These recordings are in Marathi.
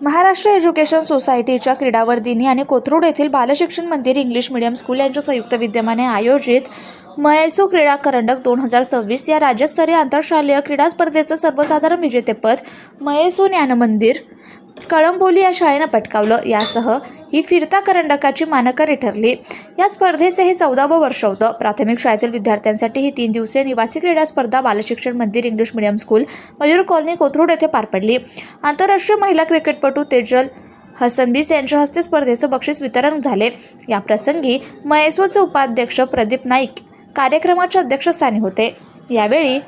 महाराष्ट्र एज्युकेशन सोसायटीच्या क्रीडावर्दिनी आणि कोथरूड येथील बालशिक्षण मंदिर इंग्लिश मीडियम स्कूल यांच्या संयुक्त विद्यमाने आयोजित मयसू क्रीडा करंडक दोन हजार सव्वीस या राज्यस्तरीय आंतरशालेय क्रीडा स्पर्धेचं सर्वसाधारण विजेतेपद मयसू ज्ञानमंदिर कळंबोली या शाळेनं पटकावलं. यासह ही फिरता करंडकाची मानकरी ठरली. या स्पर्धेचे हे चौदावं वर्ष होतं. प्राथमिक शाळेतील विद्यार्थ्यांसाठी ही तीन दिवसीय निवासी क्रीडा स्पर्धा Balshikshan Mandir English medium school Mayur colony Kothrud येथे पार पडली. आंतरराष्ट्रीय महिला क्रिकेटपटू तेजल हसनबीस यांच्या हस्ते स्पर्धेचं बक्षीस वितरण झाले. याप्रसंगी मयसोचे उपाध्यक्ष प्रदीप नाईक कार्यक्रमाच्या अध्यक्षस्थानी होते. यावेळी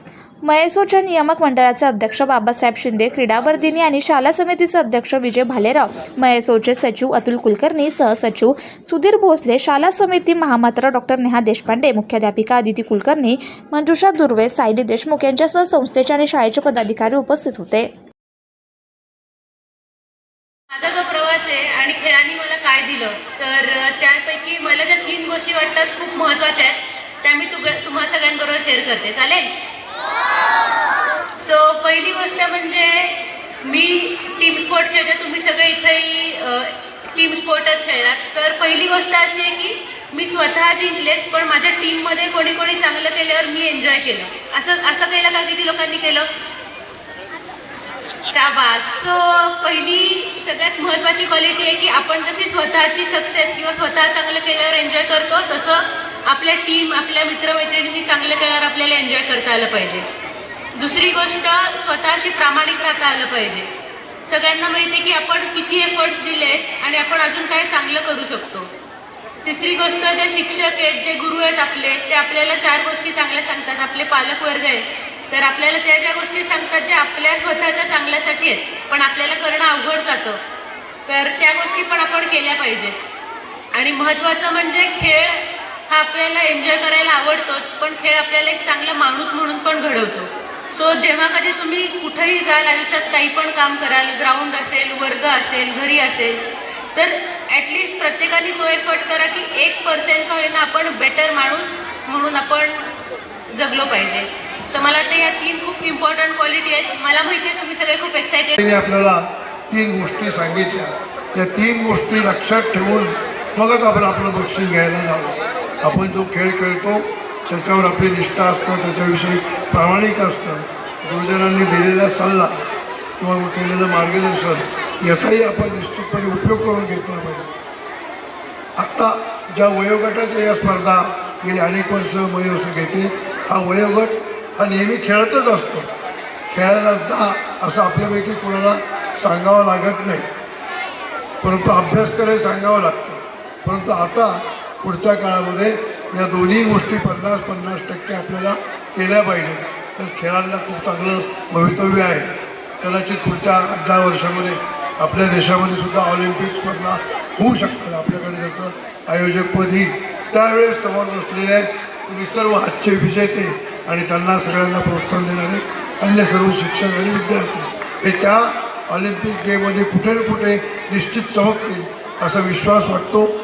मयसोच्या नियामक मंडळाचे अध्यक्ष बाबासाहेब शिंदे क्रीडावर्धिनी आणि शाला समितीचे अध्यक्ष विजय भालेराव मयसोचे सचिव अतुल कुलकर्णी सहसचिव सुधीर भोसले शाला समिती महामात्र डॉक्टर नेहा देशपांडे मुख्याध्यापिका अदिती कुलकर्णी मंजुषा दुर्वे सायली देशमुख यांच्यासह संस्थेचे आणि शाळेचे पदाधिकारी उपस्थित होते. माझा जो प्रवास आहे आणि खेळाने मला काय दिलं तर त्यापैकी मला ज्या तीन गोष्टी वाटतात खूप महत्त्वाच्या आहेत त्या मी तुग तुम्हा सगळ्यांबरोबर शेअर करते. चालेल? सो पहिली गोष्ट म्हणजे मी टीम स्पोर्ट खेळते तुम्ही सगळे इथेही टीम स्पोर्टच खेळणार. तर पहिली गोष्ट अशी आहे की मी स्वतः जिंकलेच पण माझ्या टीममध्ये कोणी कोणी चांगलं केल्यावर मी एन्जॉय केलं. असं असं केलं का किती लोकांनी केलं? शाबास. सो पहिली सगळ्यात महत्वाची क्वालिटी आहे की आपण जशी स्वतःची सक्सेस किंवा स्वतः चांगलं केल्यावर एन्जॉय करतो तसं आपल्या टीम आपल्या मित्रमैत्रिणींनी चांगलं केल्यावर आपल्याला एन्जॉय करता आलं पाहिजे. दुसरी गोष्ट स्वतःशी प्रामाणिक राहता आलं पाहिजे. सगळ्यांना माहिती आहे की आपण किती एफर्ट्स दिलेत आणि आपण अजून काय चांगलं करू शकतो. तिसरी गोष्ट जे शिक्षक आहेत जे गुरु आहेत आपले ते आपल्याला चार गोष्टी चांगल्या सांगतात. आपले पालक वर्ग आहे तर आपल्याला त्या ज्या गोष्टी सांगतात ज्या आपल्या स्वतःच्या चांगल्यासाठी आहेत पण आपल्याला करणं अवघड जातं. तर त्या गोष्टी पण आपण केल्या पाहिजेत. आणि महत्त्वाचं म्हणजे खेळ हा आपल्याला एन्जॉय करायला आवडतोच पण खेळ आपल्याला एक चांगला माणूस म्हणून पण घडवतो. सो जेव्हा कधी तुम्ही कुठेही जाल आयुष्यात काही पण काम कराल ग्राउंड असेल वर्ग असेल घरी असेल तर ॲटलिस्ट प्रत्येकाने तो एफर्ट करा की एक पर्सेंट का होईना आपण बेटर माणूस म्हणून आपण जगलो पाहिजे. सो मला वाटतं या तीन खूप इम्पॉर्टंट क्वालिटी आहेत. मला माहिती आहे तुम्ही सगळे खूप एक्सायटेड आपल्याला तीन गोष्टी सांगितल्या. त्या तीन गोष्टी लक्षात ठेवून मगच आपण आपलं बक्षीस घ्यायला जावं आपण जो खेळ खेळतो त्याच्यावर आपली निष्ठा असतं त्याच्याविषयी प्रामाणिक असतं. गुरुजनांनी दिलेला सल्ला किंवा केलेलं मार्गदर्शन याचाही आपण निश्चितपणे उपयोग करून घेतला पाहिजे. आत्ता ज्या वयोगटाच्या या स्पर्धा गेली अनेक वर्ष वयोस घेते हा वयोगट हा नेहमी खेळतच असतो. खेळायला जा असं आपल्यापैकी कोणाला सांगावं लागत नाही. परंतु अभ्यास करायला सांगावं लागतं. परंतु आता पुढच्या काळामध्ये या दोन्ही गोष्टी पन्नास पन्नास टक्के आपल्याला केल्या पाहिजेत. तर खेळांना खूप चांगलं भवितव्य आहे. कदाचित पुढच्या आठ दहा वर्षामध्ये आपल्या देशामध्ये सुद्धा ऑलिम्पिक स्पर्धा होऊ शकतात आपल्याकडे त्याचं आयोजकपद येईल त्यावेळेस समोर बसलेले आहेत. तुम्ही सर्व आजचे विजेते आणि त्यांना सगळ्यांना प्रोत्साहन देणारे अन्य सर्व शिक्षक आणि विद्यार्थी हे त्या ऑलिम्पिक गेममध्ये कुठे ना कुठे निश्चित चमकतील असा विश्वास वाटतो.